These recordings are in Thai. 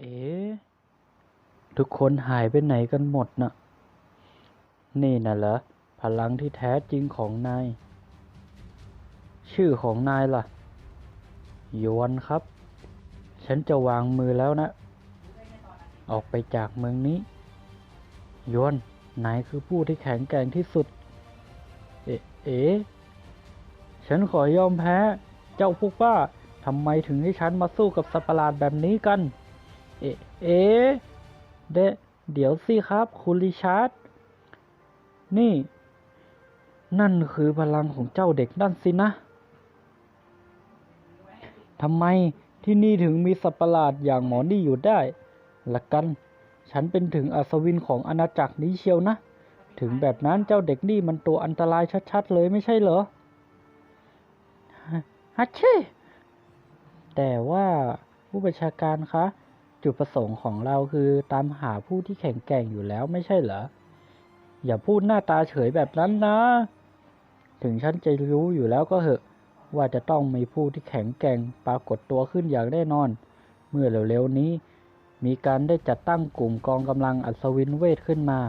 เอ๊ะทุกคนหายไปไหนกันหมดน่ะ นี่น่ะเหรอ พลังที่แท้จริงของนาย ชื่อของนายล่ะ ยวนครับ ฉันจะวางมือแล้วนะ ออกไปจากเมืองนี้ ยวน นายคือผู้ที่แข็งแกร่งที่สุด เอ๊ะเอฉันขอยอมแพ้ เจ้าพวกป้าทำไมถึงให้ฉันมาสู้กับสัตว์ประหลาดแบบนี้กัน เอ๊เอเดเดี๋ยวสิครับ คุณริชาร์ดนี่ นั่นคือพลังของเจ้าเด็กนั่นสินะทำไมที่นี่ถึงมีสัตว์ประหลาดอย่างหมอนี่อยู่ได้ละกัน ฉันเป็นถึงอัศวินของอาณาจักรนี้เชียวนะ ถึงแบบนั้นเจ้าเด็กนี่มันตัวอันตรายชัดๆเลยไม่ใช่เหรอฮัชเช่แต่ว่าผู้บัญชาการคะ จุดประสงค์ของเราคือตามหาผู้ที่แข็งแกร่งอยู่แล้วไม่ใช่เหรอ อย่าพูดหน้าตาเฉยแบบนั้นนะ ถึงฉันจะรู้อยู่แล้วก็เหอะ ว่าจะต้องมีผู้ที่แข็งแกร่งปรากฏตัวขึ้นอย่างแน่นอน เมื่อเร็วๆนี้ มีการได้จัดตั้งกลุ่มกองกำลังอัศวินเวทขึ้นมา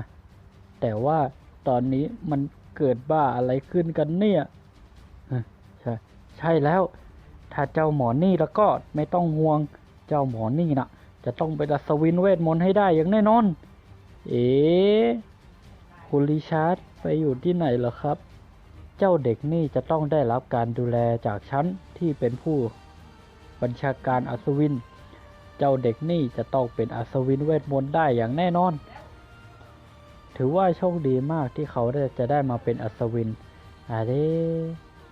แต่ว่าตอนนี้มันเกิดบ้าอะไรขึ้นกันเนี่ยใช่ใช่แล้ว ถ้าเจ้าหมอนี่แล้วก็ไม่ต้องห่วง เจ้าหมอนี่นะ จะต้องเป็นอัศวินเวทมนต์ให้ได้อย่างแน่นอน เอ๊ะคุณริชาร์ดไปอยู่ที่ไหนเหรอครับ เจ้าเด็กนี่จะต้องได้รับการดูแลจากฉันที่เป็นผู้บัญชาการอัศวิน เจ้าเด็กนี่จะต้องเป็นอัศวินเวทมนต์ได้อย่างแน่นอน ถือว่าโชคดีมากที่เขาได้จะได้มาเป็นอัศวินอาเด้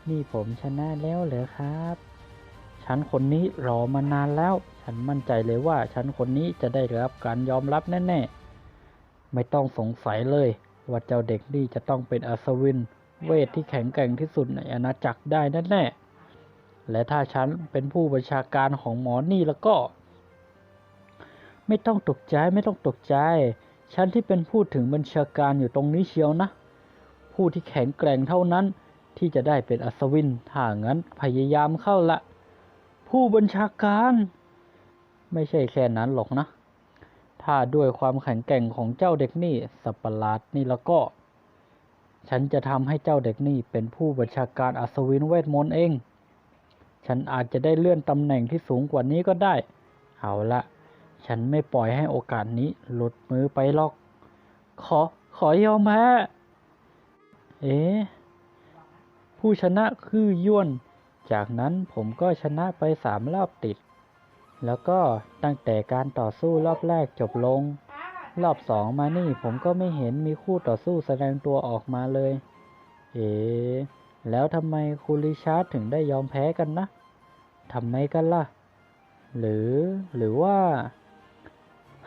นี่ผมชนะแล้วเหรอครับ ฉันคนนี้รอมานานแล้ว ฉันมั่นใจเลยว่าฉันคนนี้จะได้รับการยอมรับแน่ๆ ไม่ต้องสงสัยเลย ว่าเจ้าเด็กนี่จะต้องเป็นอัศวิน เวทที่แข็งแกร่งที่สุดในอาณาจักรได้แน่ๆ และถ้าฉันเป็นผู้บัญชาการของหมอนี่แล้วก็ ไม่ต้องตกใจไม่ต้องตกใจ ฉันที่เป็นผู้ถึงบัญชาการอยู่ตรงนี้เชียวนะ ผู้ที่แข็งแกร่งเท่านั้นที่จะได้เป็นอัศวินถ้างั้นพยายามเข้าละ ผู้บัญชาการ ไม่ใช่แค่นั้นหรอกนะ ถ้าด้วยความแข็งแกร่งของเจ้าเด็กนี่สัตว์ปหลาดนี่แล้วก็ ฉันจะทำให้เจ้าเด็กนี่เป็นผู้บัญชาการอัศวินเวทมนต์เอง ฉันอาจจะได้เลื่อนตำแหน่งที่สูงกว่านี้ก็ได้ เอาละฉันไม่ปล่อยให้โอกาสนี้หลุดมือไปหรอก ขอ ขอยอมแพ้ เอ๊ะผู้ชนะคือย้วน จากนั้นผมก็ชนะไปสามรอบติด แล้วก็ตั้งแต่การต่อสู้รอบแรกจบลง รอบสองมานี่ผมก็ไม่เห็นมีคู่ต่อสู้แสดงตัวออกมาเลย เอ๊ะแล้วทำไมคุณริชาร์ดถึงได้ยอมแพ้กันนะทำไมกันล่ะ หรือหรือว่า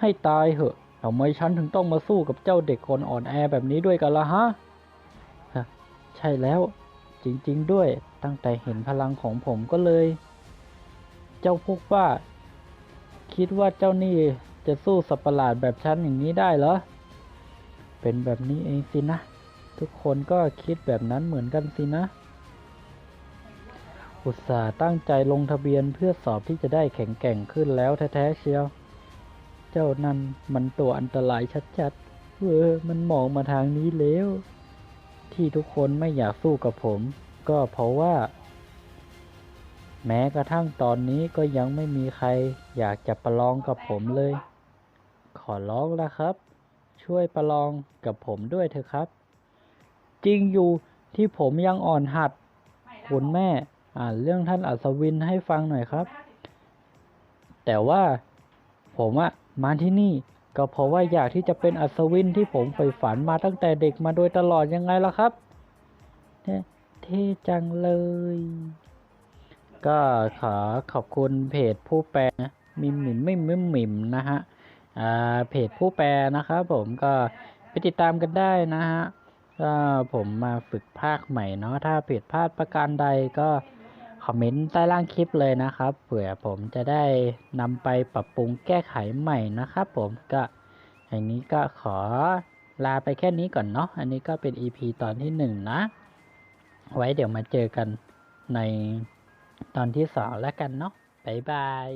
ให้ตายเหอะทำไมฉันถึงต้องมาสู้กับเจ้าเด็กคนอ่อนแอแบบนี้ด้วยกันล่ะฮะฮะใช่แล้ว จริง ๆ ด้วย ตั้งแต่เห็นพลังของผมก็เลย เจ้าพวกว่า คิดว่าเจ้านี่จะสู้สัตว์ประหลาดแบบฉันอย่างนี้ได้เหรอ เป็นแบบนี้เองสินะ ทุกคนก็คิดแบบนั้นเหมือนกันสินะ อุตส่าห์ตั้งใจลงทะเบียนเพื่อสอบที่จะได้แข็งแกร่งขึ้นแล้วแท้ๆเชียว เจ้านั่นมันตัวอันตรายชัดๆเออมันมองมาทางนี้แล้ว ที่ทุกคนไม่อยากสู้กับผม ก็เพราะว่า แม้กระทั่งตอนนี้ก็ยังไม่มีใครอยากจะประลองกับผมเลย ขอร้องละครับ ช่วยประลองกับผมด้วยเถอะครับ จริงอยู่ที่ผมยังอ่อนหัด คุณแม่อ่านเรื่องท่านอัศวินให้ฟังหน่อยครับ แต่ว่าผมอะมาที่นี่ก็เพราะว่าอยากที่จะเป็นอัศวินที่ผมใฝ่ฝันมาตั้งแต่เด็กมาโดยตลอดยังไงล่ะครับ เท่จังเลย ก็ขอขอบคุณเพจผู้แปลนะมิมมิมไม่มิมมิมนะฮะเพจผู้แปลนะครับผมก็ไปติดตามกันได้นะฮะก็ผมมาฝึกภาคใหม่เนาะถ้าผิดพลาดประการใดก็คอมเมนต์ใต้ล่างคลิปเลยนะครับเผื่อผมจะได้นำไปปรับปรุงแก้ไขใหม่นะครับผมก็อย่างนี้ก็ขอลาไปแค่นี้ก่อนเนาะอันนี้ก็เป็น EP ตอนที่หนึ่งนะ ไว้เดี๋ยวมาเจอกันในตอนที่สองแล้วกันเนาะบ๊ายบาย